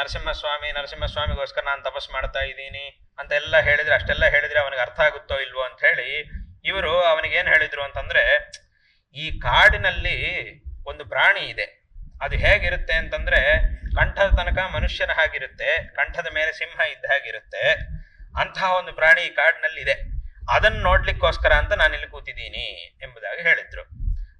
ನರಸಿಂಹಸ್ವಾಮಿ, ನರಸಿಂಹಸ್ವಾಮಿಗೋಸ್ಕರ ನಾನು ತಪಸ್ ಮಾಡ್ತಾ ಇದ್ದೀನಿ ಅಂತ ಎಲ್ಲ ಹೇಳಿದ್ರೆ, ಅಷ್ಟೆಲ್ಲ ಹೇಳಿದ್ರೆ ಅವನಿಗೆ ಅರ್ಥ ಆಗುತ್ತೋ ಇಲ್ವೋ ಅಂತ ಹೇಳಿ ಇವರು ಅವನಿಗೆ ಏನ್ ಹೇಳಿದ್ರು ಅಂತಂದ್ರೆ, ಈ ಕಾಡಿನಲ್ಲಿ ಒಂದು ಪ್ರಾಣಿ ಇದೆ. ಅದು ಹೇಗಿರುತ್ತೆ ಅಂತಂದ್ರೆ, ಕಂಠದ ತನಕ ಮನುಷ್ಯನ ಹಾಗಿರುತ್ತೆ, ಕಂಠದ ಮೇಲೆ ಸಿಂಹ ಇದ್ದ ಹಾಗಿರುತ್ತೆ ಅಂತಹ ಒಂದು ಪ್ರಾಣಿ ಈ ಕಾಡಿನಲ್ಲಿ ಇದೆ ಅದನ್ನ ನೋಡ್ಲಿಕ್ಕೋಸ್ಕರ ಅಂತ ನಾನು ಇಲ್ಲಿ ಕೂತಿದ್ದೀನಿ ಎಂಬುದಾಗಿ ಹೇಳಿದ್ರು.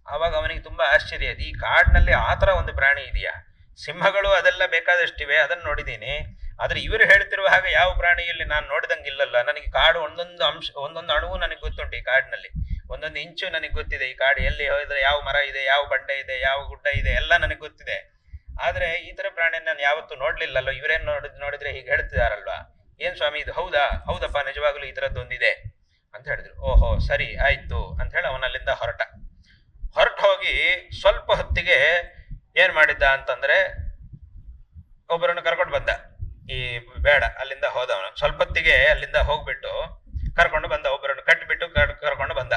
ಆವಾಗ ಅವನಿಗೆ ತುಂಬಾ ಆಶ್ಚರ್ಯ ಈ ಕಾಡಿನಲ್ಲಿ ಆ ಥರ ಒಂದು ಪ್ರಾಣಿ ಇದೆಯಾ? ಸಿಂಹಗಳು ಅದೆಲ್ಲ ಬೇಕಾದಷ್ಟಿವೆ, ಅದನ್ನು ನೋಡಿದ್ದೀನಿ. ಆದರೆ ಇವರು ಹೇಳ್ತಿರುವ ಹಾಗೆ ಯಾವ ಪ್ರಾಣಿಯಲ್ಲಿ ನಾನು ನೋಡಿದಂಗಿಲ್ಲಲ್ಲ ನನಗೆ ಕಾಡು ಒಂದೊಂದು ಅಂಶ, ಒಂದೊಂದು ಅಣುವು ನನಗೆ ಗೊತ್ತುಂಟು ಈ ಕಾಡಿನಲ್ಲಿ. ಒಂದೊಂದು ಇಂಚು ನನಗೆ ಗೊತ್ತಿದೆ ಈ ಕಾಡು ಎಲ್ಲಿ ಹೋದರೆ ಯಾವ ಮರ ಇದೆ, ಯಾವ ಬಂಡೆ ಇದೆ, ಯಾವ ಗುಡ್ಡ ಇದೆ, ಎಲ್ಲ ನನಗೆ ಗೊತ್ತಿದೆ. ಆದರೆ ಈ ತರ ಪ್ರಾಣಿಯನ್ನು ನಾನು ಯಾವತ್ತೂ ನೋಡ್ಲಿಲ್ಲಲ್ಲೋ? ಇವರೇನು ನೋಡಿದ್ ನೋಡಿದ್ರೆ ಹೀಗೆ ಹೇಳ್ತಿದಾರಲ್ವಾ? ಏನ್ ಸ್ವಾಮಿ ಇದು ಹೌದಾ? ಹೌದಪ್ಪ, ನಿಜವಾಗಲೂ ಈ ಥರದ್ದೊಂದಿದೆ ಅಂತ ಹೇಳಿದ್ರು. ಓಹೋ, ಸರಿ, ಆಯ್ತು ಅಂತ ಹೇಳಿ ಅವನಲ್ಲಿಂದ ಹೊರಟ. ಹೊರಟು ಹೋಗಿ ಸ್ವಲ್ಪ ಹೊತ್ತಿಗೆ ಏನ್ ಮಾಡಿದ್ದ ಅಂತಂದ್ರೆ ಒಬ್ಬರನ್ನು ಕರ್ಕೊಂಡು ಬಂದ. ಈ ಬೇಡ, ಅಲ್ಲಿಂದ ಹೋದವನು. ಸ್ವಲ್ಪ ಹೊತ್ತಿಗೆ ಅಲ್ಲಿಂದ ಹೋಗ್ಬಿಟ್ಟು ಕರ್ಕೊಂಡು ಬಂದ ಒಬ್ಬರನ್ನು, ಕಟ್ಟಿಬಿಟ್ಟು ಕರ್ಕೊಂಡು ಬಂದ.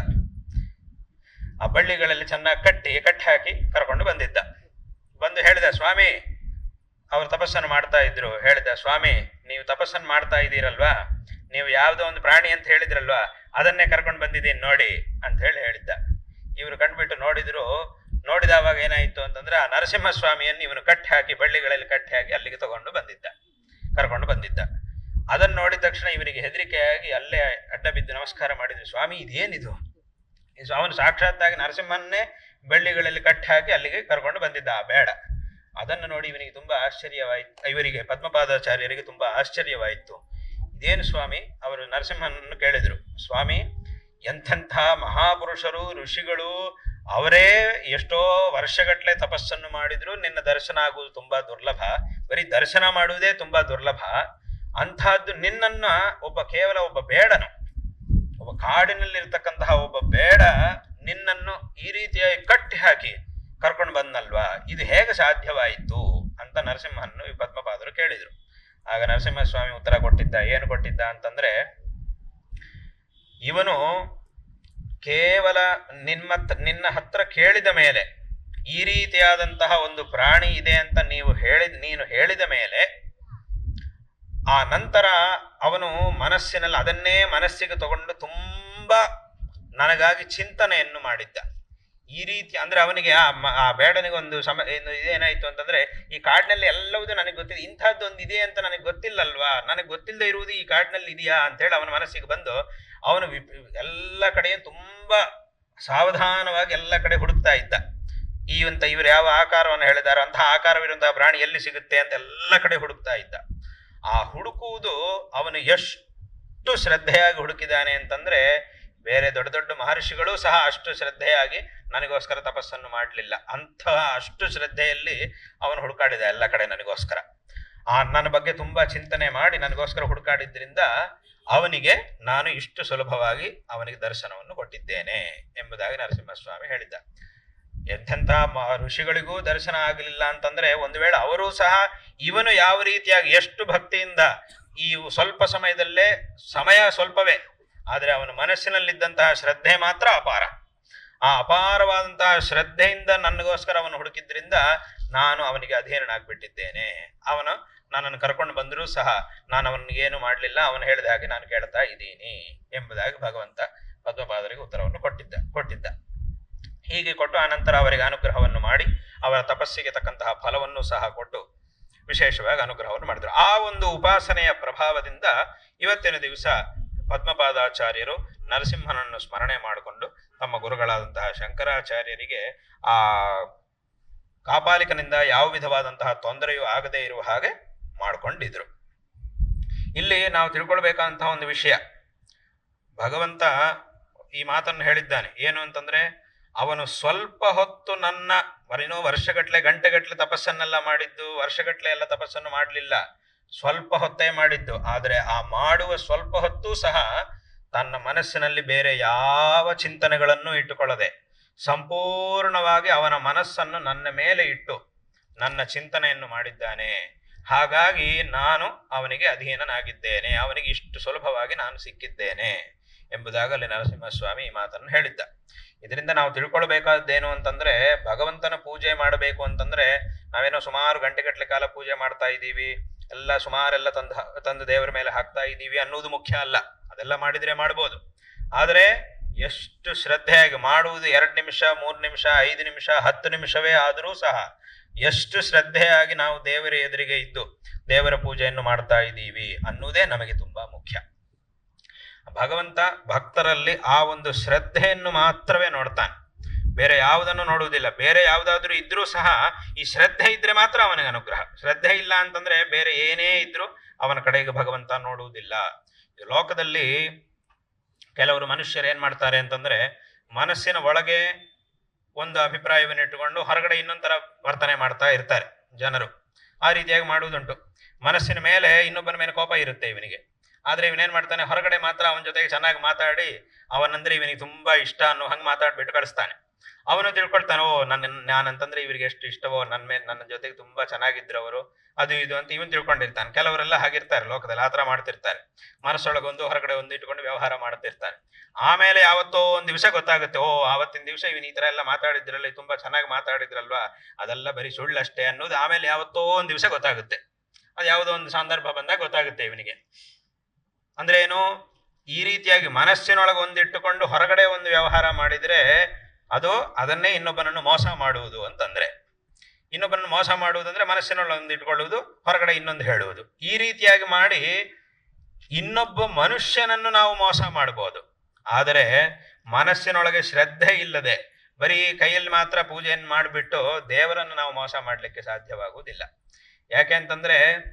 ಆ ಬಳ್ಳಿಗಳಲ್ಲಿ ಚೆನ್ನಾಗಿ ಕಟ್ಟಿ ಕಟ್ಟಿ ಹಾಕಿ ಕರ್ಕೊಂಡು ಬಂದಿದ್ದ. ಬಂದು ಹೇಳಿದ, ಸ್ವಾಮಿ, ಅವರು ತಪಸ್ಸನ್ನು ಮಾಡ್ತಾ ಇದ್ರು. ಹೇಳಿದ, ಸ್ವಾಮಿ, ನೀವು ತಪಸ್ಸನ್ನು ಮಾಡ್ತಾ ಇದ್ದೀರಲ್ವಾ? ನೀವು ಯಾವುದೋ ಒಂದು ಪ್ರಾಣಿ ಅಂತ ಹೇಳಿದ್ರಲ್ವಾ? ಅದನ್ನೇ ಕರ್ಕೊಂಡು ಬಂದಿದ್ದೀನಿ, ನೋಡಿ. ಅಂತ ಹೇಳಿ ಹೇಳಿದ್ದ. ಇವರು ಕಂಡುಬಿಟ್ಟು ನೋಡಿದ್ರು ನೋಡಿದವಾಗ ಏನಾಯ್ತು ಅಂತಂದ್ರೆ ಆ ನರಸಿಂಹಸ್ವಾಮಿಯನ್ನು ಇವನು ಕಟ್ಟಿ ಹಾಕಿ, ಬಳ್ಳಿಗಳಲ್ಲಿ ಕಟ್ಟಿ ಹಾಕಿ ಅಲ್ಲಿಗೆ ತಗೊಂಡು ಬಂದಿದ್ದ, ಕರ್ಕೊಂಡು ಬಂದಿದ್ದ. ಅದನ್ನು ನೋಡಿದ ತಕ್ಷಣ ಇವನಿಗೆ ಹೆದರಿಕೆಯಾಗಿ ಅಲ್ಲೇ ಅಡ್ಡ ಬಿದ್ದು ನಮಸ್ಕಾರ ಮಾಡಿದ್ರು, ಸ್ವಾಮಿ, ಇದೇನಿದು? ಇದು ಅವನು ಸಾಕ್ಷಾತ್ತಾಗಿ ನರಸಿಂಹನ್ನೇ ಬಳ್ಳಿಗಳಲ್ಲಿ ಕಟ್ಟಿ ಹಾಕಿ ಅಲ್ಲಿಗೆ ಕರ್ಕೊಂಡು ಬಂದಿದ್ದ. ಆ, ಬೇಡ. ಅದನ್ನು ನೋಡಿ ಇವನಿಗೆ ತುಂಬಾ ಆಶ್ಚರ್ಯವಾಯಿತು, ಇವರಿಗೆ ಪದ್ಮಪಾದಾಚಾರ್ಯರಿಗೆ ತುಂಬಾ ಆಶ್ಚರ್ಯವಾಯಿತು. ಇದೇನು ಸ್ವಾಮಿ? ಅವರು ನರಸಿಂಹನನ್ನು ಕೇಳಿದರು. ಸ್ವಾಮಿ, ಎಂಥೆಂಥ ಮಹಾಪುರುಷರು, ಋಷಿಗಳು ಅವರೇ ಎಷ್ಟೋ ವರ್ಷಗಟ್ಟಲೆ ತಪಸ್ಸನ್ನು ಮಾಡಿದ್ರು. ನಿನ್ನ ದರ್ಶನ ಆಗುವುದು ತುಂಬಾ ದುರ್ಲಭ. ಬರೀ ದರ್ಶನ ಮಾಡುವುದೇ ತುಂಬಾ ದುರ್ಲಭ. ಅಂತಹದ್ದು ನಿನ್ನನ್ನ ಒಬ್ಬ ಕೇವಲ ಒಬ್ಬ ಬೇಡನು. ಒಬ್ಬ ಕಾಡಿನಲ್ಲಿರ್ತಕ್ಕಂತಹ ಒಬ್ಬ ಬೇಡ ನಿನ್ನನ್ನು ಈ ರೀತಿಯಾಗಿ ಕಟ್ಟಿ ಹಾಕಿ ಕರ್ಕೊಂಡು ಬಂದಲ್ವಾ ಇದು ಹೇಗೆ ಸಾಧ್ಯವಾಯಿತು? ಅಂತ ನರಸಿಂಹನ್ನು ಈ ಪದ್ಮಪಾದರು ಕೇಳಿದ್ರು. ಆಗ ನರಸಿಂಹಸ್ವಾಮಿ ಉತ್ತರ ಕೊಟ್ಟಿದ್ದ, ಏನು ಕೊಟ್ಟಿದ್ದ ಅಂತಂದ್ರೆ, ಇವನು ಕೇವಲ ನಿಮ್ಮ ನಿನ್ನ ಹತ್ರ ಕೇಳಿದ ಮೇಲೆ, ಈ ರೀತಿಯಾದಂತಹ ಒಂದು ಪ್ರಾಣಿ ಇದೆ ಅಂತ ನೀವು ಹೇಳಿದ ನೀನು ಹೇಳಿದ ಮೇಲೆ, ಆ ನಂತರ ಅವನು ಮನಸ್ಸಿನಲ್ಲಿ ಅದನ್ನೇ ಮನಸ್ಸಿಗೆ ತಗೊಂಡು ತುಂಬ ನನಗಾಗಿ ಚಿಂತನೆಯನ್ನು ಮಾಡಿದ್ದ. ಈ ರೀತಿ ಅಂದ್ರೆ ಅವನಿಗೆ ಆ ಬೇಡನಿಗೆ ಒಂದು ಸಮ ಇದೇನಾಯ್ತು ಅಂತಂದ್ರೆ ಈ ಕಾಡಿನಲ್ಲಿ ಎಲ್ಲವೂ ನನಗೆ ಗೊತ್ತಿದೆ ಇಂಥದ್ದು ಒಂದು ಇದೆ ಅಂತ ನನಗೆ ಗೊತ್ತಿಲ್ಲಲ್ವಾ? ನನಗೆ ಗೊತ್ತಿಲ್ಲದೆ ಇರುವುದು ಈ ಕಾಡಿನಲ್ಲಿ ಇದೆಯಾ ಅಂತೇಳಿ ಅವನ ಮನಸ್ಸಿಗೆ ಬಂದು ಅವನು ಎಲ್ಲ ಕಡೆ ತುಂಬಾ ಸಾವಧಾನವಾಗಿ ಎಲ್ಲ ಕಡೆ ಹುಡುಕ್ತಾ ಇದ್ದ. ಈ ಅಂತ ಇವರು ಯಾವ ಆಕಾರವನ್ನು ಹೇಳಿದಾರೋ ಅಂತಹ ಆಕಾರವಿರುವಂತಹ ಪ್ರಾಣಿ ಎಲ್ಲಿ ಸಿಗುತ್ತೆ ಅಂತ ಎಲ್ಲ ಕಡೆ ಹುಡುಕ್ತಾ ಇದ್ದ. ಆ ಹುಡುಕುವುದು ಅವನು ಎಷ್ಟು ಶ್ರದ್ಧೆಯಾಗಿ ಹುಡುಕಿದಾನೆ ಅಂತಂದ್ರೆ ಬೇರೆ ದೊಡ್ಡ ದೊಡ್ಡ ಮಹರ್ಷಿಗಳು ಸಹ ಅಷ್ಟು ಶ್ರದ್ಧೆಯಾಗಿ ನನಗೋಸ್ಕರ ತಪಸ್ಸನ್ನು ಮಾಡಲಿಲ್ಲ. ಅಂತಹ ಅಷ್ಟು ಶ್ರದ್ಧೆಯಲ್ಲಿ ಅವನು ಹುಡುಕಾಡಿದ ಎಲ್ಲ ಕಡೆ ನನಗೋಸ್ಕರ. ಆ ನನ್ನ ಬಗ್ಗೆ ತುಂಬಾ ಚಿಂತನೆ ಮಾಡಿ ನನಗೋಸ್ಕರ ಹುಡುಕಾಡಿದ್ರಿಂದ ಅವನಿಗೆ ನಾನು ಇಷ್ಟು ಸುಲಭವಾಗಿ ಅವನಿಗೆ ದರ್ಶನವನ್ನು ಕೊಟ್ಟಿದ್ದೇನೆ ಎಂಬುದಾಗಿ ನರಸಿಂಹಸ್ವಾಮಿ ಹೇಳಿದ್ದ. ಎಂಥೆಂಥ ಋಷಿಗಳಿಗೂ ದರ್ಶನ ಆಗಲಿಲ್ಲ ಅಂತಂದ್ರೆ ಒಂದು ವೇಳೆ ಅವರೂ ಸಹ ಇವನು ಯಾವ ರೀತಿಯಾಗಿ ಎಷ್ಟು ಭಕ್ತಿಯಿಂದ ಈ ಸ್ವಲ್ಪ ಸಮಯದಲ್ಲೇ ಸಮಯ ಸ್ವಲ್ಪವೇ ಆದರೆ ಅವನ ಮನಸ್ಸಿನಲ್ಲಿದ್ದಂತಹ ಶ್ರದ್ಧೆ ಮಾತ್ರ ಅಪಾರ. ಆ ಅಪಾರವಾದಂತಹ ಶ್ರದ್ಧೆಯಿಂದ ನನಗೋಸ್ಕರ ಅವನು ಹುಡುಕಿದ್ರಿಂದ ನಾನು ಅವನಿಗೆ ಅಧೀನನಾಗ್ಬಿಟ್ಟಿದ್ದೇನೆ ಅವನು ನನ್ನನ್ನು ಕರ್ಕೊಂಡು ಬಂದರೂ ಸಹ ನಾನು ಅವನಿಗೆ ಏನು ಮಾಡಲಿಲ್ಲ, ಅವನು ಹೇಳಿದ ಹಾಗೆ ನಾನು ಕೇಳ್ತಾ ಇದ್ದೀನಿ ಎಂಬುದಾಗಿ ಭಗವಂತ ಪದ್ಮಪಾದರಿಗೆ ಉತ್ತರವನ್ನು ಕೊಟ್ಟಿದ್ದ ಕೊಟ್ಟಿದ್ದ. ಹೀಗೆ ಕೊಟ್ಟು ಆನಂತರ ಅವರಿಗೆ ಅನುಗ್ರಹವನ್ನು ಮಾಡಿ ಅವರ ತಪಸ್ಸಿಗೆ ತಕ್ಕಂತಹ ಫಲವನ್ನು ಸಹ ಕೊಟ್ಟು ವಿಶೇಷವಾಗಿ ಅನುಗ್ರಹವನ್ನು ಮಾಡಿದರು. ಆ ಒಂದು ಉಪಾಸನೆಯ ಪ್ರಭಾವದಿಂದ ಇವತ್ತಿನ ದಿವಸ ಪದ್ಮಪಾದಾಚಾರ್ಯರು ನರಸಿಂಹನನ್ನು ಸ್ಮರಣೆ ಮಾಡಿಕೊಂಡು ತಮ್ಮ ಗುರುಗಳಾದಂತಹ ಶಂಕರಾಚಾರ್ಯರಿಗೆ ಆ ಕಾಪಾಲಿಕನಿಂದ ಯಾವ ವಿಧವಾದಂತಹ ತೊಂದರೆಯೂ ಆಗದೇ ಇರುವ ಹಾಗೆ ಮಾಡಿಕೊಂಡಿದ್ರು. ಇಲ್ಲಿ ನಾವು ತಿಳ್ಕೊಳ್ಬೇಕಾದಂತಹ ಒಂದು ವಿಷಯ. ಭಗವಂತ ಈ ಮಾತನ್ನು ಹೇಳಿದ್ದಾನೆ. ಏನು ಅಂತಂದ್ರೆ, ಅವನು ಸ್ವಲ್ಪ ಹೊತ್ತು ನನ್ನ ಬರೀನೋ ವರ್ಷಗಟ್ಲೆ ಗಂಟೆಗಟ್ಲೆ ತಪಸ್ಸನ್ನೆಲ್ಲ ಮಾಡಿದ್ದು, ವರ್ಷಗಟ್ಲೆ ಎಲ್ಲ ತಪಸ್ಸನ್ನು ಮಾಡಲಿಲ್ಲ. ಸ್ವಲ್ಪ ಹೊತ್ತೇ ಮಾಡಿದ್ದು. ಆದರೆ ಆ ಮಾಡುವ ಸ್ವಲ್ಪ ಹೊತ್ತು ಸಹ ತನ್ನ ಮನಸ್ಸಿನಲ್ಲಿ ಬೇರೆ ಯಾವ ಚಿಂತನೆಗಳನ್ನು ಇಟ್ಟುಕೊಳ್ಳದೆ ಸಂಪೂರ್ಣವಾಗಿ ಅವನ ಮನಸ್ಸನ್ನು ನನ್ನ ಮೇಲೆ ಇಟ್ಟು ನನ್ನ ಚಿಂತನೆಯನ್ನು ಮಾಡಿದ್ದಾನೆ. ಹಾಗಾಗಿ ನಾನು ಅವನಿಗೆ ಅಧೀನನಾಗಿದ್ದೇನೆ. ಅವನಿಗೆ ಇಷ್ಟು ಸುಲಭವಾಗಿ ನಾನು ಸಿಕ್ಕಿದ್ದೇನೆ ಎಂಬುದಾಗಿ ಅಲ್ಲಿ ನರಸಿಂಹಸ್ವಾಮಿ ಈ ಮಾತನ್ನು ಹೇಳಿದ್ದ. ಇದರಿಂದ ನಾವು ತಿಳ್ಕೊಳ್ಬೇಕಾದ್ದೇನು ಅಂತಂದ್ರೆ ಭಗವಂತನ ಪೂಜೆ ಮಾಡಬೇಕು ಅಂತಂದ್ರೆ ನಾವೇನೋ ಸುಮಾರು ಗಂಟೆಗಟ್ಟಲೆ ಕಾಲ ಪೂಜೆ ಮಾಡ್ತಾ ಇದ್ದೀವಿ. ಎಲ್ಲ ಸುಮಾರೆಲ್ಲ ತಂದು ತಂದು ದೇವರ ಮೇಲೆ ಹಾಕ್ತಾ ಇದ್ದೀವಿ ಅನ್ನೋದು ಮುಖ್ಯ ಅಲ್ಲ. ಅದೆಲ್ಲ ಮಾಡಿದ್ರೆ ಮಾಡ್ಬೋದು. ಆದರೆ ಎಷ್ಟು ಶ್ರದ್ಧೆಯಾಗಿ ಮಾಡುವುದು ಎರಡು ನಿಮಿಷ, ಮೂರು ನಿಮಿಷ, ಐದು ನಿಮಿಷ, ಹತ್ತು ನಿಮಿಷವೇ ಆದರೂ ಸಹ ಎಷ್ಟು ಶ್ರದ್ಧೆಯಾಗಿ ನಾವು ದೇವರ ಎದುರಿಗೆ ಇದ್ದು ದೇವರ ಪೂಜೆಯನ್ನು ಮಾಡ್ತಾ ಇದ್ದೀವಿ ಅನ್ನುವುದೇ ನಮಗೆ ತುಂಬಾ ಮುಖ್ಯ. ಭಗವಂತ ಭಕ್ತರಲ್ಲಿ ಆ ಒಂದು ಶ್ರದ್ಧೆಯನ್ನು ಮಾತ್ರವೇ ನೋಡ್ತಾನೆ. ಬೇರೆ ಯಾವುದನ್ನು ನೋಡುವುದಿಲ್ಲ. ಬೇರೆ ಯಾವುದಾದ್ರೂ ಇದ್ರೂ ಸಹ ಈ ಶ್ರದ್ಧೆ ಇದ್ರೆ ಮಾತ್ರ ಅವನಿಗೆ ಅನುಗ್ರಹ. ಶ್ರದ್ಧೆ ಇಲ್ಲ ಅಂತಂದ್ರೆ ಬೇರೆ ಏನೇ ಇದ್ರೂ ಅವನ ಕಡೆಗೆ ಭಗವಂತ ನೋಡುವುದಿಲ್ಲ. ಲೋಕದಲ್ಲಿ ಕೆಲವರು ಮನುಷ್ಯರು ಏನ್ ಮಾಡ್ತಾರೆ ಅಂತಂದ್ರೆ ಮನಸ್ಸಿನ ಒಳಗೆ ಒಂದು ಅಭಿಪ್ರಾಯವನ್ನು ಇಟ್ಟುಕೊಂಡು ಹೊರಗಡೆ ಇನ್ನೊಂಥರ ವರ್ತನೆ ಮಾಡ್ತಾ ಇರ್ತಾರೆ ಜನರು. ಆ ರೀತಿಯಾಗಿ ಮಾಡುವುದುಂಟು. ಮನಸ್ಸಿನ ಮೇಲೆ ಇನ್ನೊಬ್ಬನ ಮೇಲೆ ಕೋಪ ಇರುತ್ತೆ ಇವನಿಗೆ. ಆದರೆ ಇವನೇನು ಮಾಡ್ತಾನೆ? ಹೊರಗಡೆ ಮಾತ್ರ ಅವನ ಜೊತೆಗೆ ಚೆನ್ನಾಗಿ ಮಾತಾಡಿ ಅವನಂದ್ರೆ ಇವನಿಗೆ ತುಂಬಾ ಇಷ್ಟ ಅನ್ನೋ ಹಂಗೆ ಮಾತಾಡ್ಬಿಟ್ಟು ಕಳಿಸ್ತಾನೆ. ಅವನು ತಿಳ್ಕೊಳ್ತಾನೆ, ಓ ನನ್ನ ನಾನಂತಂದ್ರೆ ಇವರಿಗೆ ಎಷ್ಟು ಇಷ್ಟವೋ ನನ್ನ ಮೇಲೆ, ನನ್ನ ಜೊತೆಗೆ ತುಂಬಾ ಚೆನ್ನಾಗಿದ್ರು ಅವರು, ಅದು ಇದು ಅಂತ ಇವನ್ ತಿಳ್ಕೊಂಡಿರ್ತಾನೆ. ಕೆಲವರೆಲ್ಲ ಹಾಗಿರ್ತಾರೆ ಲೋಕದಲ್ಲಿ ಆತರ ಮಾಡ್ತಿರ್ತಾರೆ. ಮನಸ್ಸೊಳಗೆ ಒಂದು ಹೊರಗಡೆ ಒಂದು ಇಟ್ಕೊಂಡು ವ್ಯವಹಾರ ಮಾಡ್ತಿರ್ತಾರೆ. ಆಮೇಲೆ ಯಾವತ್ತೋ ಒಂದ್ ದಿವಸ ಗೊತ್ತಾಗುತ್ತೆ, ಓ, ಆವತ್ತಿನ ದಿವಸ ಇವನ್ ಈ ತರ ಎಲ್ಲ ಮಾತಾಡಿದ್ರಲ್ಲ, ತುಂಬಾ ಚೆನ್ನಾಗಿ ಮಾತಾಡಿದ್ರಲ್ವಾ, ಅದೆಲ್ಲ ಬರೀ ಸುಳ್ಳಷ್ಟೇ ಅನ್ನೋದು ಆಮೇಲೆ ಯಾವತ್ತೋ ಒಂದ್ ದಿವಸ ಗೊತ್ತಾಗುತ್ತೆ. ಅದು ಯಾವುದೋ ಒಂದು ಸಂದರ್ಭ ಬಂದಾಗ ಗೊತ್ತಾಗುತ್ತೆ ಇವನಿಗೆ. ಅಂದ್ರೆ ಏನು, ಈ ರೀತಿಯಾಗಿ ಮನಸ್ಸಿನೊಳಗೆ ಒಂದಿಟ್ಟುಕೊಂಡು ಹೊರಗಡೆ ಒಂದು ವ್ಯವಹಾರ ಮಾಡಿದ್ರೆ ಅದು ಅದನ್ನೇ ಇನ್ನೊಬ್ಬನನ್ನು ಮೋಸ ಮಾಡುವುದು ಅಂತಂದ್ರೆ, ಇನ್ನೊಬ್ಬನನ್ನು ಮೋಸ ಮಾಡುವುದಂದ್ರೆ ಮನಸ್ಸಿನೊಳಗೆ ಒಂದು ಇಟ್ಕೊಳ್ಳುವುದು, ಹೊರಗಡೆ ಇನ್ನೊಂದು ಹೇಳುವುದು. ಈ ರೀತಿಯಾಗಿ ಮಾಡಿ ಇನ್ನೊಬ್ಬ ಮನುಷ್ಯನನ್ನು ನಾವು ಮೋಸ ಮಾಡಬಹುದು ಆದರೆ ಮನಸ್ಸಿನೊಳಗೆ ಶ್ರದ್ಧೆ ಇಲ್ಲದೆ ಬರೀ ಕೈಯಲ್ಲಿ ಮಾತ್ರ ಪೂಜೆಯನ್ನು ಮಾಡಿಬಿಟ್ಟು ದೇವರನ್ನು ನಾವು ಮೋಸ ಮಾಡಲಿಕ್ಕೆ ಸಾಧ್ಯವಾಗುವುದಿಲ್ಲ. ಯಾಕೆ ಅಂತಂದ್ರೆ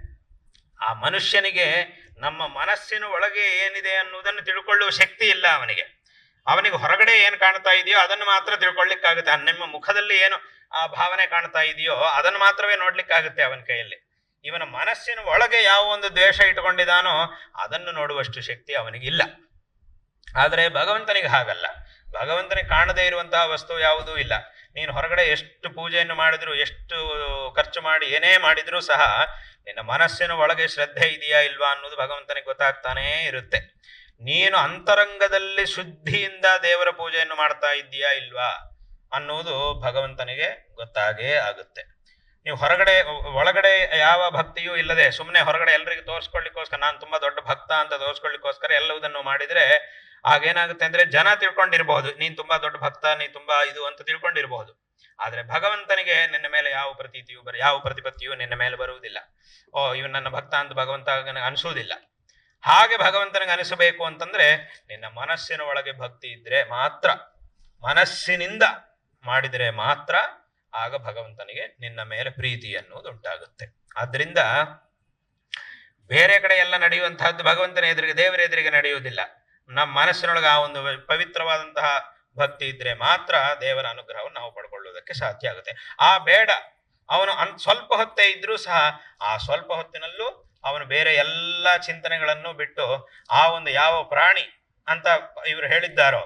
ಆ ಮನುಷ್ಯನಿಗೆ ನಮ್ಮ ಮನಸ್ಸಿನ ಒಳಗೆ ಏನಿದೆ ಅನ್ನುವುದನ್ನು ತಿಳ್ಕೊಳ್ಳುವ ಶಕ್ತಿ ಇಲ್ಲ ಅವನಿಗೆ. ಅವನಿಗೆ ಹೊರಗಡೆ ಏನು ಕಾಣ್ತಾ ಇದೆಯೋ ಅದನ್ನು ಮಾತ್ರ ತಿಳ್ಕೊಳ್ಳಿಕ್ಕಾಗುತ್ತೆ ನಿಮ್ಮ ಮುಖದಲ್ಲಿ ಏನು ಆ ಭಾವನೆ ಕಾಣ್ತಾ ಇದೆಯೋ ಅದನ್ನು ಮಾತ್ರವೇ ನೋಡ್ಲಿಕ್ಕಾಗುತ್ತೆ ಅವನ ಕೈಯಲ್ಲಿ. ಇವನ ಮನಸ್ಸಿನ ಒಳಗೆ ಯಾವ ಒಂದು ದ್ವೇಷ ಇಟ್ಕೊಂಡಿದಾನೋ ಅದನ್ನು ನೋಡುವಷ್ಟು ಶಕ್ತಿ ಅವನಿಗಿಲ್ಲ. ಆದರೆ ಭಗವಂತನಿಗೆ ಹಾಗಲ್ಲ. ಭಗವಂತನಿಗೆ ಕಾಣದೇ ಇರುವಂತಹ ವಸ್ತು ಯಾವುದೂ ಇಲ್ಲ. ನೀನು ಹೊರಗಡೆ ಎಷ್ಟು ಪೂಜೆಯನ್ನು ಮಾಡಿದ್ರು, ಎಷ್ಟು ಖರ್ಚು ಮಾಡಿ, ಏನೇ ಮಾಡಿದ್ರೂ ಸಹ ನಿನ್ನ ಮನಸ್ಸಿನ ಒಳಗೆ ಶ್ರದ್ಧೆ ಇದೆಯಾ ಇಲ್ವಾ ಅನ್ನೋದು ಭಗವಂತನಿಗೆ ಗೊತ್ತಾಗ್ತಾನೇ ಇರುತ್ತೆ. ನೀನು ಅಂತರಂಗದಲ್ಲಿ ಶುದ್ಧಿಯಿಂದ ದೇವರ ಪೂಜೆಯನ್ನು ಮಾಡ್ತಾ ಇದ್ದೀಯಾ ಇಲ್ವಾ ಅನ್ನುವುದು ಭಗವಂತನಿಗೆ ಗೊತ್ತಾಗೇ ಆಗುತ್ತೆ. ನೀವು ಹೊರಗಡೆ, ಒಳಗಡೆ ಯಾವ ಭಕ್ತಿಯೂ ಇಲ್ಲದೆ ಸುಮ್ಮನೆ ಹೊರಗಡೆ ಎಲ್ರಿಗೂ ತೋರಿಸ್ಕೊಳ್ಳಿಕ್ಕೋಸ್ಕರ, ನಾನು ತುಂಬಾ ದೊಡ್ಡ ಭಕ್ತ ಅಂತ ತೋರಿಸ್ಕೊಳ್ಳಿಕ್ಕೋಸ್ಕರ ಎಲ್ಲವುದನ್ನು ಮಾಡಿದ್ರೆ ಆಗೇನಾಗುತ್ತೆ ಅಂದ್ರೆ ಜನ ತಿಳ್ಕೊಂಡಿರಬಹುದು, ನೀನ್ ತುಂಬಾ ದೊಡ್ಡ ಭಕ್ತ, ನೀ ತುಂಬಾ ಇದು ಅಂತ ತಿಳ್ಕೊಂಡಿರಬಹುದು. ಆದ್ರೆ ಭಗವಂತನಿಗೆ ನಿನ್ನ ಮೇಲೆ ಯಾವ ಪ್ರತೀತಿಯೂ ಬರ, ಯಾವ ಪ್ರತಿಪತ್ತಿಯೂ ನಿನ್ನ ಮೇಲೆ ಬರುವುದಿಲ್ಲ. ಓ ಇವ್ ನನ್ನ ಭಕ್ತ ಅಂತ ಭಗವಂತ ಅನಿಸುವುದಿಲ್ಲ. ಹಾಗೆ ಭಗವಂತನಿಗೆ ಅನಿಸಬೇಕು ಅಂತಂದ್ರೆ ನಿನ್ನ ಮನಸ್ಸಿನ ಒಳಗೆ ಭಕ್ತಿ ಇದ್ರೆ ಮಾತ್ರ, ಮನಸ್ಸಿನಿಂದ ಮಾಡಿದರೆ ಮಾತ್ರ ಆಗ ಭಗವಂತನಿಗೆ ನಿನ್ನ ಮೇಲೆ ಪ್ರೀತಿ ಅನ್ನೋದು ಉಂಟಾಗುತ್ತೆ. ಆದ್ರಿಂದ ಬೇರೆ ಕಡೆ ಎಲ್ಲ ನಡೆಯುವಂತಹದ್ದು ಭಗವಂತನ ಎದುರಿಗೆ, ದೇವರ ಎದುರಿಗೆ ನಡೆಯುವುದಿಲ್ಲ. ನಮ್ಮ ಮನಸ್ಸಿನೊಳಗೆ ಆ ಒಂದು ಪವಿತ್ರವಾದಂತಹ ಭಕ್ತಿ ಇದ್ರೆ ಮಾತ್ರ ದೇವರ ಅನುಗ್ರಹವನ್ನು ನಾವು ಪಡ್ಕೊಳ್ಳುವುದಕ್ಕೆ ಸಾಧ್ಯ ಆಗುತ್ತೆ. ಆ ಬೇಡ, ಅವನು ಅನ್ ಸ್ವಲ್ಪ ಹೊತ್ತೇ ಇದ್ರೂ ಸಹ ಆ ಸ್ವಲ್ಪ ಹೊತ್ತಿನಲ್ಲೂ ಅವನು ಬೇರೆ ಎಲ್ಲ ಚಿಂತನೆಗಳನ್ನು ಬಿಟ್ಟು ಆ ಒಂದು ಯಾವ ಪ್ರಾಣಿ ಅಂತ ಇವರು ಹೇಳಿದ್ದಾರೋ,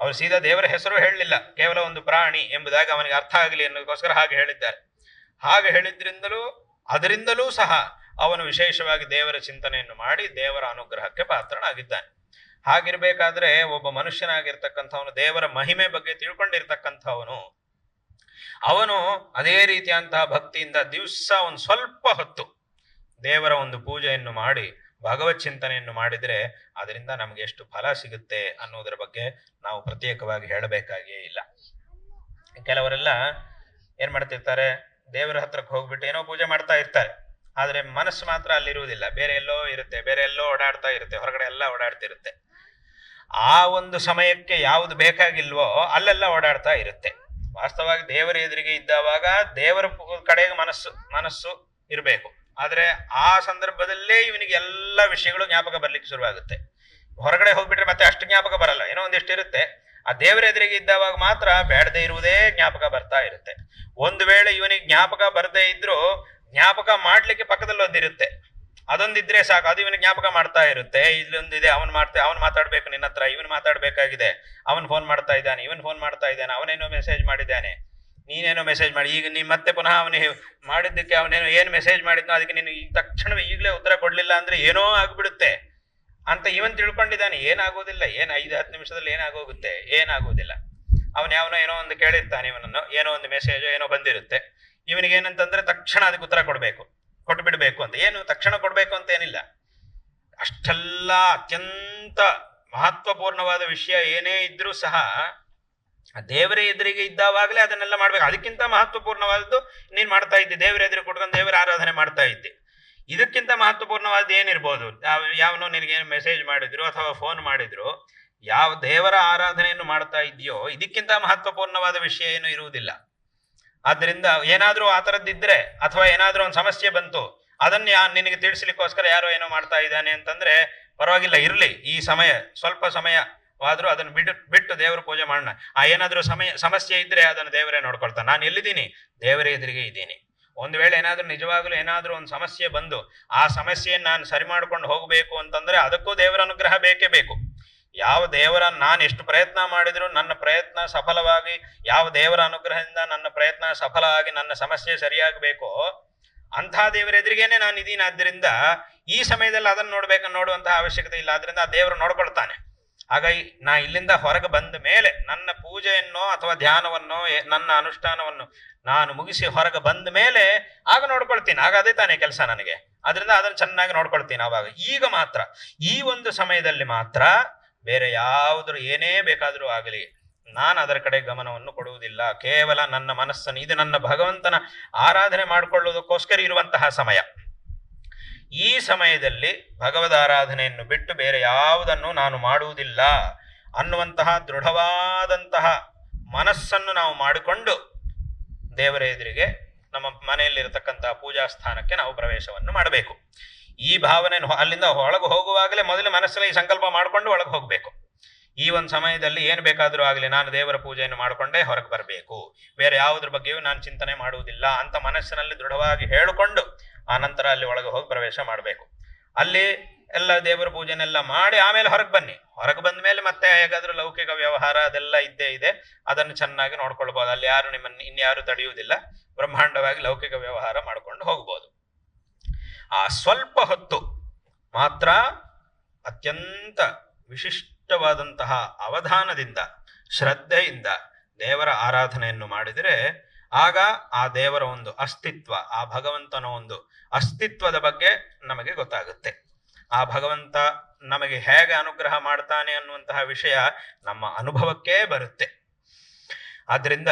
ಅವರು ಸೀದಾ ದೇವರ ಹೆಸರು ಹೇಳಲಿಲ್ಲ, ಕೇವಲ ಒಂದು ಪ್ರಾಣಿ ಎಂಬುದಾಗಿ ಅವನಿಗೆ ಅರ್ಥ ಆಗಲಿ ಅನ್ನೋದಕ್ಕೋಸ್ಕರ ಹಾಗೆ ಹೇಳಿದ್ದಾರೆ. ಹಾಗೆ ಹೇಳಿದ್ರಿಂದಲೂ, ಅದರಿಂದಲೂ ಸಹ ಅವನು ವಿಶೇಷವಾಗಿ ದೇವರ ಚಿಂತನೆಯನ್ನು ಮಾಡಿ ದೇವರ ಅನುಗ್ರಹಕ್ಕೆ ಪಾತ್ರನಾಗಿದ್ದಾನೆ. ಹಾಗಿರ್ಬೇಕಾದ್ರೆ ಒಬ್ಬ ಮನುಷ್ಯನಾಗಿರ್ತಕ್ಕಂಥವನು, ದೇವರ ಮಹಿಮೆ ಬಗ್ಗೆ ತಿಳ್ಕೊಂಡಿರ್ತಕ್ಕಂಥವನು, ಅವನು ಅದೇ ರೀತಿಯಂತಹ ಭಕ್ತಿಯಿಂದ ದಿವಸ ಒಂದು ಸ್ವಲ್ಪ ಹೊತ್ತು ದೇವರ ಒಂದು ಪೂಜೆಯನ್ನು ಮಾಡಿ, ಭಗವತ್ ಚಿಂತನೆಯನ್ನು ಮಾಡಿದರೆ ಅದರಿಂದ ನಮಗೆ ಎಷ್ಟು ಫಲ ಸಿಗುತ್ತೆ ಅನ್ನೋದರ ಬಗ್ಗೆ ನಾವು ಪ್ರತ್ಯೇಕವಾಗಿ ಹೇಳಬೇಕಾಗಿಯೇ ಇಲ್ಲ. ಕೆಲವರೆಲ್ಲ ಏನ್ ಮಾಡ್ತಿರ್ತಾರೆ, ದೇವರ ಹತ್ರಕ್ಕೆ ಹೋಗ್ಬಿಟ್ಟು ಏನೋ ಪೂಜೆ ಮಾಡ್ತಾ ಇರ್ತಾರೆ. ಆದರೆ ಮನಸ್ಸು ಮಾತ್ರ ಅಲ್ಲಿರುವುದಿಲ್ಲ. ಬೇರೆ ಎಲ್ಲೋ ಇರುತ್ತೆ, ಬೇರೆ ಎಲ್ಲೋ ಓಡಾಡ್ತಾ ಇರುತ್ತೆ, ಹೊರಗಡೆ ಎಲ್ಲ ಓಡಾಡ್ತಿರುತ್ತೆ. ಆ ಒಂದು ಸಮಯಕ್ಕೆ ಯಾವುದು ಬೇಕಾಗಿಲ್ವೋ ಅಲ್ಲೆಲ್ಲ ಓಡಾಡ್ತಾ ಇರುತ್ತೆ. ವಾಸ್ತವವಾಗಿ ದೇವರ ಎದುರಿಗೆ ಇದ್ದಾವಾಗ ದೇವರ ಕಡೆಗೆ ಮನಸ್ಸು ಮನಸ್ಸು ಇರಬೇಕು. ಆದ್ರೆ ಆ ಸಂದರ್ಭದಲ್ಲೇ ಇವನಿಗೆ ಎಲ್ಲ ವಿಷಯಗಳು ಜ್ಞಾಪಕ ಬರ್ಲಿಕ್ಕೆ ಶುರುವಾಗುತ್ತೆ. ಹೊರಗಡೆ ಹೋಗ್ಬಿಟ್ರೆ ಮತ್ತೆ ಅಷ್ಟು ಜ್ಞಾಪಕ ಬರಲ್ಲ. ಏನೋ ಒಂದಿಷ್ಟು ಇರುತ್ತೆ. ಆ ದೇವರ ಎದುರಿಗೆ ಇದ್ದಾವಾಗ ಮಾತ್ರ ಬೇಡದೆ ಇರುವುದೇ ಜ್ಞಾಪಕ ಬರ್ತಾ ಇರುತ್ತೆ. ಒಂದು ವೇಳೆ ಇವನಿಗೆ ಜ್ಞಾಪಕ ಬರದೇ ಇದ್ರೂ ಜ್ಞಾಪಕ ಮಾಡ್ಲಿಕ್ಕೆ ಪಕ್ಕದಲ್ಲಿ ಒಂದಿರುತ್ತೆ. ಅದೊಂದಿದ್ರೆ ಸಾಕು. ಅದು ಇವನಿಗೆ ಜ್ಞಾಪಕ ಮಾಡ್ತಾ ಇರುತ್ತೆ. ಇಲ್ಲೊಂದಿದೆ, ಅವನ್ ಮಾಡ್ತಾ, ಅವನ್ ಮಾತಾಡ್ಬೇಕು ನಿನ್ನ ಹತ್ರ ಇವನ್ ಮಾತಾಡ್ಬೇಕಾಗಿದೆ. ಅವನ್ ಫೋನ್ ಮಾಡ್ತಾ ಇದ್ದಾನೆ, ಇವನ್ ಫೋನ್ ಮಾಡ್ತಾ ಇದ್ದಾನೆ, ಅವನೇನೋ ಮೆಸೇಜ್ ಮಾಡಿದ್ದಾನೆ. ನೀನೇನೋ ಮೆಸೇಜ್ ಮಾಡಿ, ಈಗ ನೀನು ಮತ್ತೆ ಪುನಃ ಅವನು ಮಾಡಿದ್ದಕ್ಕೆ ಅವನೇನೋ ಏನು ಮೆಸೇಜ್ ಮಾಡಿದ್ನೋ ಅದಕ್ಕೆ ನೀನು ಈಗ ತಕ್ಷಣವೇ ಈಗಲೇ ಉತ್ತರ ಕೊಡಲಿಲ್ಲ ಅಂದ್ರೆ ಏನೋ ಆಗಿಬಿಡುತ್ತೆ. ಅಂತ ಇವನ್ ತಿಳ್ಕೊಂಡಿದ್ದಾನೆ, ಏನಾಗೋದಿಲ್ಲ, ಏನು ಐದು, ಹತ್ತು ನಿಮಿಷದಲ್ಲಿ ಏನಾಗೋಗುತ್ತೆ, ಏನಾಗೋದಿಲ್ಲ. ಅವನು ಯಾವನೋ ಏನೋ ಒಂದು ಕೇಳಿರ್ತಾನೆ ಇವನನ್ನು, ಏನೋ ಒಂದು ಮೆಸೇಜ್ ಏನೋ ಬಂದಿರುತ್ತೆ. ಇವನಿಗೆ ಏನಂತಂದ್ರೆ ತಕ್ಷಣ ಅದಕ್ಕೆ ಉತ್ತರ ಕೊಡಬೇಕು ಕೊಟ್ಟು ಬಿಡ್ಬೇಕು ಅಂತ. ಏನು, ತಕ್ಷಣ ಕೊಡಬೇಕು ಅಂತ ಏನಿಲ್ಲ. ಅಷ್ಟೆಲ್ಲ ಅತ್ಯಂತ ಮಹತ್ವಪೂರ್ಣವಾದ ವಿಷಯ ಏನೇ ಇದ್ರೂ ಸಹ ದೇವರ ಎದುರಿಗೆ ಇದ್ದಾವಾಗಲೇ ಅದನ್ನೆಲ್ಲ ಮಾಡ್ಬೇಕು. ಅದಕ್ಕಿಂತ ಮಹತ್ವಪೂರ್ಣವಾದದ್ದು ನೀನ್ ಮಾಡ್ತಾ ಇದ್ದೆ. ದೇವರ ಎದುರು ಕೊಟ್ಕೊಂಡು ದೇವರ ಆರಾಧನೆ ಮಾಡ್ತಾ ಇದ್ದೆ. ಇದಕ್ಕಿಂತ ಮಹತ್ವಪೂರ್ಣವಾದ ಏನಿರ್ಬೋದು? ಯಾವ, ಯಾವನೋ ನಿನಗೆ ಮೆಸೇಜ್ ಮಾಡಿದ್ರು ಅಥವಾ ಫೋನ್ ಮಾಡಿದ್ರು, ಯಾವ ದೇವರ ಆರಾಧನೆಯನ್ನು ಮಾಡ್ತಾ ಇದೆಯೋ, ಇದಕ್ಕಿಂತ ಮಹತ್ವಪೂರ್ಣವಾದ ವಿಷಯ ಏನು ಇರುವುದಿಲ್ಲ. ಆದ್ರಿಂದ ಏನಾದರೂ ಆ ಥರದ್ದಿದ್ರೆ ಅಥವಾ ಏನಾದ್ರೂ ಒಂದು ಸಮಸ್ಯೆ ಬಂತು, ಅದನ್ನ ನಿನಗೆ ತಿಳಿಸ್ಲಿಕ್ಕೋಸ್ಕರ ಯಾರೋ ಏನೋ ಮಾಡ್ತಾ ಇದ್ದಾನೆ ಅಂತಂದ್ರೆ ಪರವಾಗಿಲ್ಲ, ಇರಲಿ. ಈ ಸಮಯ, ಸ್ವಲ್ಪ ಸಮಯವಾದ್ರೂ ಅದನ್ನು ಬಿಟ್ಟು ಬಿಟ್ಟು ದೇವರ ಪೂಜೆ ಮಾಡೋಣ. ಆ ಏನಾದ್ರೂ ಸಮಯ, ಸಮಸ್ಯೆ ಇದ್ರೆ ಅದನ್ನು ದೇವರೇ ನೋಡ್ಕೊಳ್ತಾನೆ. ನಾನು ಎಲ್ಲಿದ್ದೀನಿ? ದೇವರ ಎದುರಿಗೆ ಇದ್ದೀನಿ. ಒಂದು ವೇಳೆ ಏನಾದ್ರೂ ನಿಜವಾಗ್ಲೂ ಏನಾದ್ರೂ ಒಂದು ಸಮಸ್ಯೆ ಬಂದು, ಆ ಸಮಸ್ಯೆಯನ್ನು ನಾನು ಸರಿ ಮಾಡ್ಕೊಂಡು ಹೋಗಬೇಕು ಅಂತಂದ್ರೆ ಅದಕ್ಕೂ ದೇವರ ಅನುಗ್ರಹ ಬೇಕೇ ಬೇಕು. ಯಾವ ದೇವರ, ನಾನು ಎಷ್ಟು ಪ್ರಯತ್ನ ಮಾಡಿದರೂ ನನ್ನ ಪ್ರಯತ್ನ ಸಫಲವಾಗಿ, ಯಾವ ದೇವರ ಅನುಗ್ರಹದಿಂದ ನನ್ನ ಪ್ರಯತ್ನ ಸಫಲ ನನ್ನ ಸಮಸ್ಯೆ ಸರಿಯಾಗಬೇಕೋ, ಅಂಥ ದೇವರ ಎದುರಿಗೇನೆ ನಾನು ಇದೀನಿ ಆದ್ದರಿಂದ ಈ ಸಮಯದಲ್ಲಿ ಅದನ್ನು ನೋಡ್ಬೇಕು, ನೋಡುವಂತಹ ಅವಶ್ಯಕತೆ ಇಲ್ಲ. ಆದ್ದರಿಂದ ಆ ದೇವರು ನೋಡ್ಕೊಳ್ತಾನೆ. ಹಾಗಾಗಿ ನಾ ಇಲ್ಲಿಂದ ಹೊರಗೆ ಬಂದ ಮೇಲೆ ನನ್ನ ಪೂಜೆಯನ್ನೋ ಅಥವಾ ಧ್ಯಾನವನ್ನೋ ನನ್ನ ಅನುಷ್ಠಾನವನ್ನು ನಾನು ಮುಗಿಸಿ ಹೊರಗೆ ಬಂದ ಮೇಲೆ ಆಗ ನೋಡ್ಕೊಳ್ತೀನಿ. ಆಗ ಅದೇ ತಾನೇ ಕೆಲಸ ನನಗೆ. ಅದರಿಂದ ಅದನ್ನು ಚೆನ್ನಾಗಿ ನೋಡ್ಕೊಳ್ತೀನಿ ಆವಾಗ ಈಗ ಮಾತ್ರ, ಈ ಒಂದು ಸಮಯದಲ್ಲಿ ಮಾತ್ರ ಬೇರೆ ಯಾವುದ್ರ ಏನೇ ಬೇಕಾದರೂ ಆಗಲಿ, ನಾನು ಅದರ ಕಡೆ ಗಮನವನ್ನು ಕೊಡುವುದಿಲ್ಲ. ಕೇವಲ ನನ್ನ ಮನಸ್ಸನ್ನು, ಇದು ನನ್ನ ಭಗವಂತನ ಆರಾಧನೆ ಮಾಡಿಕೊಳ್ಳುವುದಕ್ಕೋಸ್ಕರ ಇರುವಂತಹ ಸಮಯ. ಈ ಸಮಯದಲ್ಲಿ ಭಗವದಾರಾಧನೆಯನ್ನು ಬಿಟ್ಟು ಬೇರೆ ಯಾವುದನ್ನು ನಾನು ಮಾಡುವುದಿಲ್ಲ ಅನ್ನುವಂತಹ ದೃಢವಾದಂತಹ ಮನಸ್ಸನ್ನು ನಾವು ಮಾಡಿಕೊಂಡು ದೇವರ ಎದುರಿಗೆ ನಮ್ಮ ಮನೆಯಲ್ಲಿರತಕ್ಕಂತಹ ಪೂಜಾ ಸ್ಥಾನಕ್ಕೆ ನಾವು ಪ್ರವೇಶವನ್ನು ಮಾಡಬೇಕು. ಈ ಭಾವನೆ ಅಲ್ಲಿಂದ ಒಳಗೆ ಹೋಗುವಾಗಲೇ ಮೊದಲು ಮನಸ್ಸಲ್ಲಿ ಈ ಸಂಕಲ್ಪ ಮಾಡಿಕೊಂಡು ಒಳಗೆ ಹೋಗಬೇಕು. ಈ ಒಂದು ಸಮಯದಲ್ಲಿ ಏನು ಬೇಕಾದರೂ ಆಗಲಿ ನಾನು ದೇವರ ಪೂಜೆಯನ್ನು ಮಾಡಿಕೊಂಡೇ ಹೊರಗೆ ಬರಬೇಕು. ಬೇರೆ ಯಾವುದ್ರ ಬಗ್ಗೆಯೂ ನಾನು ಚಿಂತನೆ ಮಾಡುವುದಿಲ್ಲ ಅಂತ ಮನಸ್ಸಿನಲ್ಲಿ ದೃಢವಾಗಿ ಹೇಳಿಕೊಂಡು ಆ ನಂತರ ಅಲ್ಲಿ ಒಳಗೆ ಹೋಗಿ ಪ್ರವೇಶ ಮಾಡಬೇಕು. ಅಲ್ಲಿ ಎಲ್ಲ ದೇವರ ಪೂಜೆನೆಲ್ಲ ಮಾಡಿ ಆಮೇಲೆ ಹೊರಗೆ ಬನ್ನಿ. ಹೊರಗೆ ಬಂದ ಮೇಲೆ ಮತ್ತೆ ಹೇಗಾದ್ರೂ ಲೌಕಿಕ ವ್ಯವಹಾರ ಅದೆಲ್ಲ ಇದ್ದೇ ಇದೆ. ಅದನ್ನು ಚೆನ್ನಾಗಿ ನೋಡ್ಕೊಳ್ಬಹುದು ಅಲ್ಲಿ ಯಾರು ನಿಮ್ಮನ್ನು ಇನ್ಯಾರು ತಡೆಯುವುದಿಲ್ಲ. ಬ್ರಹ್ಮಾಂಡವಾಗಿ ಲೌಕಿಕ ವ್ಯವಹಾರ ಮಾಡ್ಕೊಂಡು ಹೋಗ್ಬೋದು. ಆ ಸ್ವಲ್ಪ ಹೊತ್ತು ಮಾತ್ರ ಅತ್ಯಂತ ವಿಶಿಷ್ಟವಾದಂತಹ ಅವಧಾನದಿಂದ, ಶ್ರದ್ಧೆಯಿಂದ ದೇವರ ಆರಾಧನೆಯನ್ನು ಮಾಡಿದರೆ ಆಗ ಆ ದೇವರ ಒಂದು ಅಸ್ತಿತ್ವ, ಆ ಭಗವಂತನ ಒಂದು ಅಸ್ತಿತ್ವದ ಬಗ್ಗೆ ನಮಗೆ ಗೊತ್ತಾಗುತ್ತೆ. ಆ ಭಗವಂತ ನಮಗೆ ಹೇಗೆ ಅನುಗ್ರಹ ಮಾಡ್ತಾನೆ ಅನ್ನುವಂತಹ ವಿಷಯ ನಮ್ಮ ಅನುಭವಕ್ಕೇ ಬರುತ್ತೆ. ಆದ್ರಿಂದ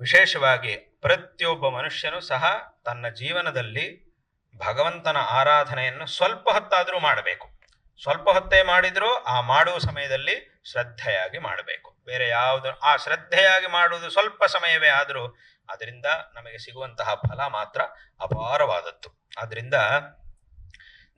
ವಿಶೇಷವಾಗಿ ಪ್ರತಿಯೊಬ್ಬ ಮನುಷ್ಯನು ಸಹ ತನ್ನ ಜೀವನದಲ್ಲಿ ಭಗವಂತನ ಆರಾಧನೆಯನ್ನು ಸ್ವಲ್ಪ ಹೊತ್ತಾದರೂ ಮಾಡಬೇಕು. ಸ್ವಲ್ಪ ಹೊತ್ತೇ ಮಾಡಿದರೂ ಆ ಮಾಡುವ ಸಮಯದಲ್ಲಿ ಶ್ರದ್ಧೆಯಾಗಿ ಮಾಡಬೇಕು. ಬೇರೆ ಯಾವುದು, ಆ ಶ್ರದ್ಧೆಯಾಗಿ ಮಾಡುವುದು ಸ್ವಲ್ಪ ಸಮಯವೇ ಆದರೂ ಅದರಿಂದ ನಮಗೆ ಸಿಗುವಂತಹ ಫಲ ಮಾತ್ರ ಅಪಾರವಾದದ್ದು. ಆದ್ರಿಂದ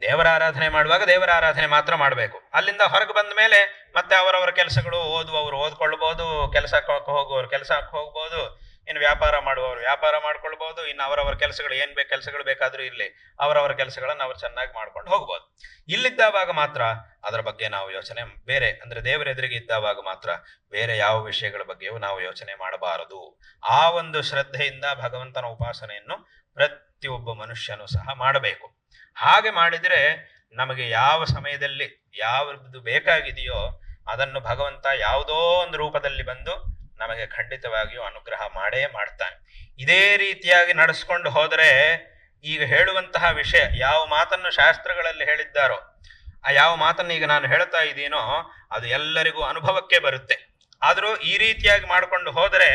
ದೇವರ ಆರಾಧನೆ ಮಾಡುವಾಗ ದೇವರ ಆರಾಧನೆ ಮಾತ್ರ ಮಾಡಬೇಕು. ಅಲ್ಲಿಂದ ಹೊರಗೆ ಬಂದ ಮೇಲೆ ಮತ್ತೆ ಅವರವರ ಕೆಲಸಗಳು ಓದುವವರು ಓದ್ಕೊಳ್ಬಹುದು ಕೆಲಸಕ್ಕೆ ಹೋಗುವವರು ಕೆಲಸಕ್ಕೆ ಹೋಗ್ಬೋದು ಇನ್ನು ವ್ಯಾಪಾರ ಮಾಡುವವರು ವ್ಯಾಪಾರ ಮಾಡ್ಕೊಳ್ಬಹುದು, ಇನ್ನು ಅವರವರ ಕೆಲಸಗಳು ಏನ್ ಬೇಕು, ಕೆಲಸಗಳು ಬೇಕಾದ್ರೂ ಇರಲಿ, ಅವರವರ ಕೆಲಸಗಳನ್ನು ಅವರು ಚೆನ್ನಾಗಿ ಮಾಡ್ಕೊಂಡು ಹೋಗ್ಬೋದು. ಇಲ್ಲಿದ್ದಾವಾಗ ಮಾತ್ರ ಅದರ ಬಗ್ಗೆ ನಾವು ಯೋಚನೆ ಬೇರೆ, ಅಂದ್ರೆ ದೇವರ ಎದುರಿಗೆ ಇದ್ದಾವಾಗ ಮಾತ್ರ ಬೇರೆ ಯಾವ ವಿಷಯಗಳ ಬಗ್ಗೆಯೂ ನಾವು ಯೋಚನೆ ಮಾಡಬಾರದು. ಆ ಒಂದು ಶ್ರದ್ಧೆಯಿಂದ ಭಗವಂತನ ಉಪಾಸನೆಯನ್ನು ಪ್ರತಿಯೊಬ್ಬ ಮನುಷ್ಯನು ಸಹ ಮಾಡಬೇಕು. ಹಾಗೆ ಮಾಡಿದರೆ ನಮಗೆ ಯಾವ ಸಮಯದಲ್ಲಿ ಯಾವ್ದು ಬೇಕಾಗಿದೆಯೋ ಅದನ್ನು ಭಗವಂತ ಯಾವುದೋ ಒಂದು ರೂಪದಲ್ಲಿ ಬಂದು ನಮಗೆ ಖಂಡಿತವಾಗಿಯೂ ಅನುಗ್ರಹ ಮಾಡೇ ಮಾಡ್ತಾನೆ. ಇದೇ ರೀತಿಯಾಗಿ ನಡೆಸ್ಕೊಂಡು ಹೋದರೆ ಈಗ ಹೇಳುವಂತಹ ವಿಷಯ, ಯಾವ ಮಾತನ್ನು ಶಾಸ್ತ್ರಗಳಲ್ಲಿ ಹೇಳಿದ್ದಾರೋ, ಆ ಯಾವ ಮಾತನ್ನು ಈಗ ನಾನು ಹೇಳ್ತಾ ಇದ್ದೀನೋ, ಅದು ಎಲ್ಲರಿಗೂ ಅನುಭವಕ್ಕೆ ಬರುತ್ತೆ. ಆದರೂ ಈ ರೀತಿಯಾಗಿ ಮಾಡಿಕೊಂಡು ಹೋದರೆ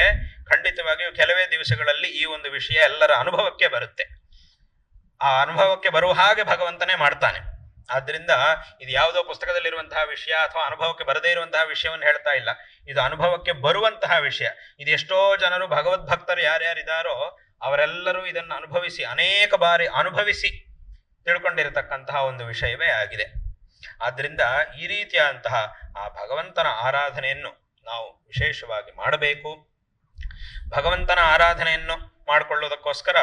ಖಂಡಿತವಾಗಿಯೂ ಕೆಲವೇ ದಿವಸಗಳಲ್ಲಿ ಈ ಒಂದು ವಿಷಯ ಎಲ್ಲರ ಅನುಭವಕ್ಕೆ ಬರುತ್ತೆ. ಆ ಅನುಭವಕ್ಕೆ ಬರುವ ಹಾಗೆ ಭಗವಂತನೇ ಮಾಡ್ತಾನೆ. ಆದ್ರಿಂದ ಇದು ಯಾವುದೋ ಪುಸ್ತಕದಲ್ಲಿರುವಂತಹ ವಿಷಯ ಅಥವಾ ಅನುಭವಕ್ಕೆ ಬರದೇ ಇರುವಂತಹ ವಿಷಯವನ್ನು ಹೇಳ್ತಾ ಇಲ್ಲ. ಇದು ಅನುಭವಕ್ಕೆ ಬರುವಂತಹ ವಿಷಯ. ಇದು ಎಷ್ಟೋ ಜನರು ಭಗವದ್ಭಕ್ತರು ಯಾರ್ಯಾರಿದ್ದಾರೋ ಅವರೆಲ್ಲರೂ ಇದನ್ನು ಅನುಭವಿಸಿ, ಅನೇಕ ಬಾರಿ ಅನುಭವಿಸಿ ತಿಳ್ಕೊಂಡಿರತಕ್ಕಂತಹ ಒಂದು ವಿಷಯವೇ ಆಗಿದೆ. ಆದ್ದರಿಂದ ಈ ರೀತಿಯಾದಂತಹ ಆ ಭಗವಂತನ ಆರಾಧನೆಯನ್ನು ನಾವು ವಿಶೇಷವಾಗಿ ಮಾಡಬೇಕು. ಭಗವಂತನ ಆರಾಧನೆಯನ್ನು ಮಾಡಿಕೊಳ್ಳುವುದಕ್ಕೋಸ್ಕರ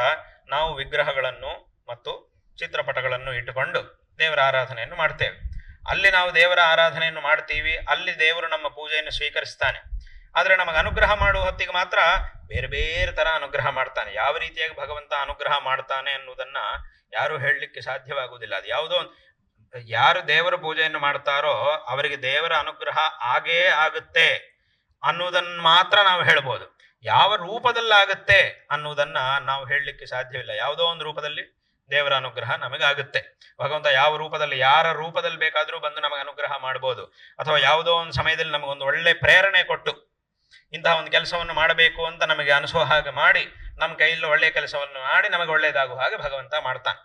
ನಾವು ವಿಗ್ರಹಗಳನ್ನು ಮತ್ತು ಚಿತ್ರಪಟಗಳನ್ನು ಇಟ್ಟುಕೊಂಡು ದೇವರ ಆರಾಧನೆಯನ್ನು ಮಾಡ್ತೇವೆ. ಅಲ್ಲಿ ನಾವು ದೇವರ ಆರಾಧನೆಯನ್ನು ಮಾಡ್ತೀವಿ, ಅಲ್ಲಿ ದೇವರು ನಮ್ಮ ಪೂಜೆಯನ್ನು ಸ್ವೀಕರಿಸ್ತಾನೆ. ಆದರೆ ನಮಗೆ ಅನುಗ್ರಹ ಮಾಡುವ ಹೊತ್ತಿಗೆ ಮಾತ್ರ ಬೇರೆ ಬೇರೆ ತರ ಅನುಗ್ರಹ ಮಾಡ್ತಾನೆ. ಯಾವ ರೀತಿಯಾಗಿ ಭಗವಂತ ಅನುಗ್ರಹ ಮಾಡ್ತಾನೆ ಅನ್ನುವುದನ್ನ ಯಾರು ಹೇಳಲಿಕ್ಕೆ ಸಾಧ್ಯವಾಗುವುದಿಲ್ಲ. ಅದು ಯಾವುದೋ ಯಾರು ದೇವರ ಪೂಜೆಯನ್ನು ಮಾಡ್ತಾರೋ ಅವರಿಗೆ ದೇವರ ಅನುಗ್ರಹ ಆಗೇ ಆಗುತ್ತೆ ಅನ್ನುವುದನ್ನ ಮಾತ್ರ ನಾವು ಹೇಳ್ಬೋದು. ಯಾವ ರೂಪದಲ್ಲಾಗುತ್ತೆ ಅನ್ನುವುದನ್ನ ನಾವು ಹೇಳಲಿಕ್ಕೆ ಸಾಧ್ಯವಿಲ್ಲ. ಯಾವುದೋ ಒಂದು ರೂಪದಲ್ಲಿ ದೇವರ ಅನುಗ್ರಹ ನಮಗಾಗುತ್ತೆ. ಭಗವಂತ ಯಾವ ರೂಪದಲ್ಲಿ, ಯಾರ ರೂಪದಲ್ಲಿ ಬೇಕಾದರೂ ಬಂದು ನಮಗೆ ಅನುಗ್ರಹ ಮಾಡ್ಬೋದು. ಅಥವಾ ಯಾವುದೋ ಒಂದು ಸಮಯದಲ್ಲಿ ನಮಗೊಂದು ಒಳ್ಳೆ ಪ್ರೇರಣೆ ಕೊಟ್ಟು ಇಂತಹ ಒಂದು ಕೆಲಸವನ್ನು ಮಾಡಬೇಕು ಅಂತ ನಮಗೆ ಅನಿಸೋ ಹಾಗೆ ಮಾಡಿ, ನಮ್ಮ ಕೈಯಲ್ಲಿ ಒಳ್ಳೆ ಕೆಲಸವನ್ನು ಮಾಡಿ ನಮಗೆ ಒಳ್ಳೆಯದಾಗುವ ಹಾಗೆ ಭಗವಂತ ಮಾಡ್ತಾನೆ.